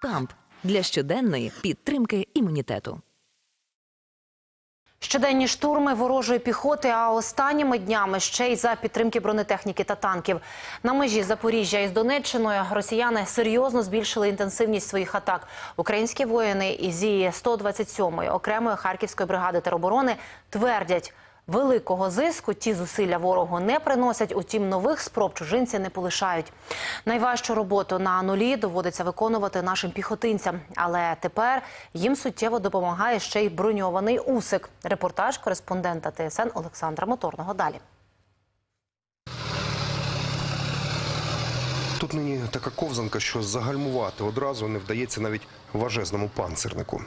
Камп для щоденної підтримки імунітету. Щоденні штурми ворожої піхоти, а останніми днями ще й за підтримки бронетехніки та танків. На межі Запоріжжя із Донеччиною росіяни серйозно збільшили інтенсивність своїх атак. Українські воїни із зі 127-ї окремої харківської бригади тероборони твердять. Великого зиску ті зусилля ворогу не приносять, утім нових спроб чужинці не полишають. Найважчу роботу на нулі доводиться виконувати нашим піхотинцям, але тепер їм суттєво допомагає ще й броньований усик. Репортаж кореспондента ТСН Олександра Моторного. Далі. Тут нині така ковзанка, що загальмувати одразу не вдається навіть важезному панцирнику.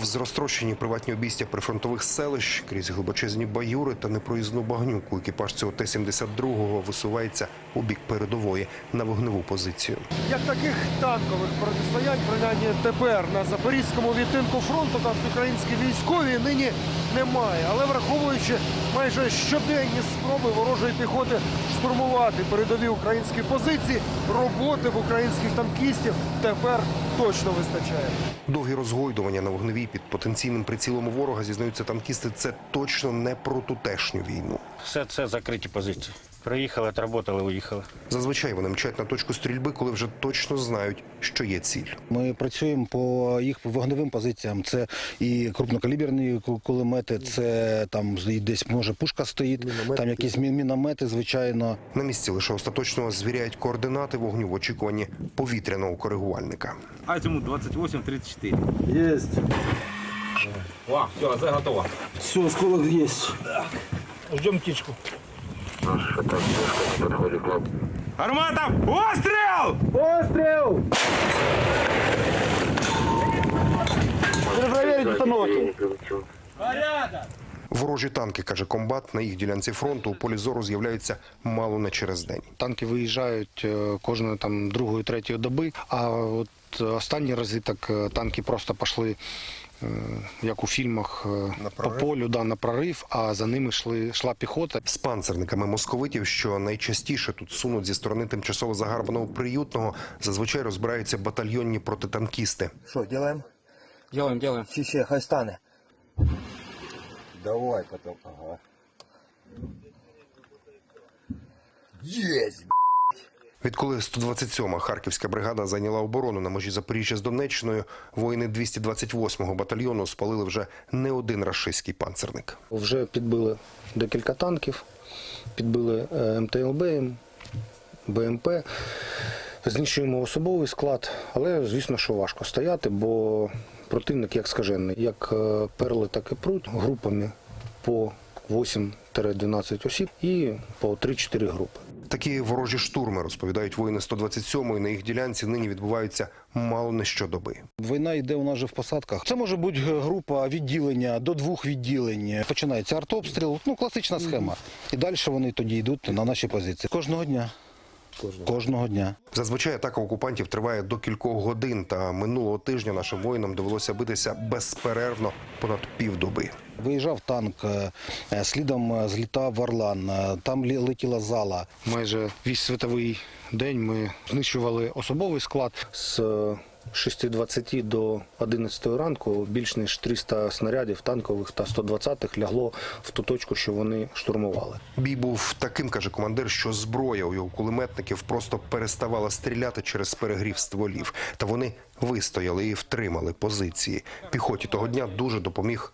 Повз розтрощені приватні обійстя прифронтових селищ, крізь глибочезні баюри та непроїзну багнюку, екіпаж цього Т-72 висувається у бік передової на вогневу позицію. Як таких танкових протистоянь, принаймні тепер на запорізькому відтинку фронту кажуть українські військові нині немає. Але враховуючи майже щоденні спроби ворожої піхоти штурмувати передові українські позиції, роботи в українських танкістів тепер точно вистачає. Довгі розгойдування на вогневій під потенційним прицілом ворога зізнаються танкісти. Це точно не про тутешню війну. Все це закриті позиції. Приїхали, отработали, уїхали. Зазвичай вони мчать на точку стрільби, коли вже точно знають, що є ціль. Ми працюємо по їх вогневим позиціям. Це і крупнокаліберні кулемети, це там і десь може пушка стоїть, там якісь міномети, звичайно. На місці лише остаточно звіряють координати вогню в очікуванні повітряного коригувальника. Азимут 28-34. Есть. О, все, З готово. Все, осколок есть. Ждем птичку. Армата, пострел! Пострел! Проверить установки. Ворожі танки, каже комбат, на їх ділянці фронту у полі зору з'являються мало не через день. Танки виїжджають е, кожної там другої, третьої доби. А от останні рази так е, танки просто пішли. е, Як у фільмах по полю да, на прорив, а за ними йшли, йшла піхота. З панцерниками московитів, що найчастіше тут сунуть зі сторони тимчасово загарбаного приютного, зазвичай розбираються батальйонні протитанкісти. Что, делаем? Делаем, делаем. Чище, хай стане. Давай потом. Ага. Есть! Відколи 127-ма харківська бригада зайняла оборону на межі Запоріжжя з Донеччиною, воїни 228-го батальйону спалили вже не один рашистський панцерник. Вже підбили декілька танків, підбили е, МТЛБ, БМП. Знищуємо особовий склад, але звісно, що важко стояти, бо противник як скажений. Як е, перли, так і пруть групами по 8-12 осіб і по 3-4 групи. Такі ворожі штурми, розповідають воїни 127-ї, на їх ділянці нині відбуваються мало не щодоби. Війна йде у нас же в посадках. Це може бути група відділення до двох відділень. Починається артобстріл, ну класична схема. І далі вони тоді йдуть на наші позиції. Кожного дня. Кожного дня. Зазвичай атака окупантів триває до кількох годин, та минулого тижня нашим воїнам довелося битися безперервно понад півдоби. Виїжджав танк, е, е, слідом е, злітав Орлан, там лі- летіла зала. Майже весь світовий день ми знищували особовий склад з 6.20 до 11 ранку. Більш ніж 300 снарядів танкових та 120-х лягло в ту точку, що вони штурмували. Бій був таким, каже командир, що зброя у його кулеметників просто переставала стріляти через перегрів стволів. Та вони вистояли і втримали позиції. Піхоті того дня дуже допоміг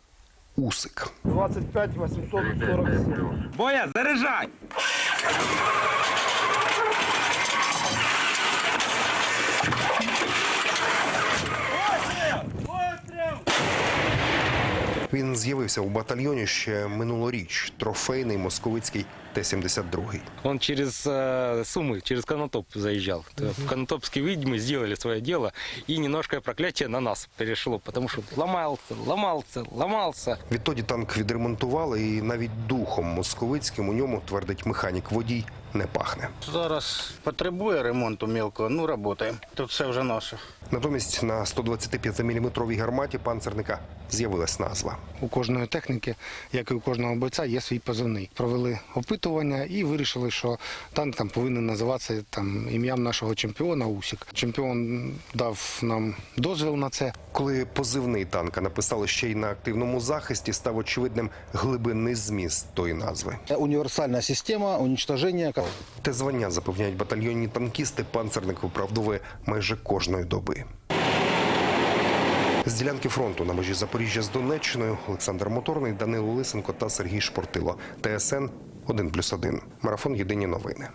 Усик. 25 847. Боя, заряжай! Він з'явився у батальйоні ще минулоріч. Трофейний московицький Т-72. Он через э, Сумы, через Конотоп заезжал. Конотопские ведьмы сделали свое дело, и немножко проклятие на нас перешло, потому что ломался, ломался, ломался. Відтоді танк відремонтували, і навіть духом московицьким у ньому твердить механік водій не пахне. Зараз потребує ремонту мілкого, ну працюємо. Тут все вже наше. Натомість на 125-мм гарматі панцерника з'явилась назва. У кожної техніки, як і у кожного бойця, є свій позивний. Провели опитування і вирішили, що танк там повинен називатися там ім'ям нашого чемпіона Усік. Чемпіон дав нам дозвіл на це. Коли позивний танка написали ще й на активному захисті, став очевидним глибинний зміст тої назви. Универсальная система уничтожения. Те звання запевняють батальйонні танкісти. Панцерник виправдовує майже кожної доби. З ділянки фронту на межі Запоріжжя з Донеччиною Олександр Моторний, Данило Лисенко та Сергій Шпортило. ТСН 1+,1. Марафон Єдині новини.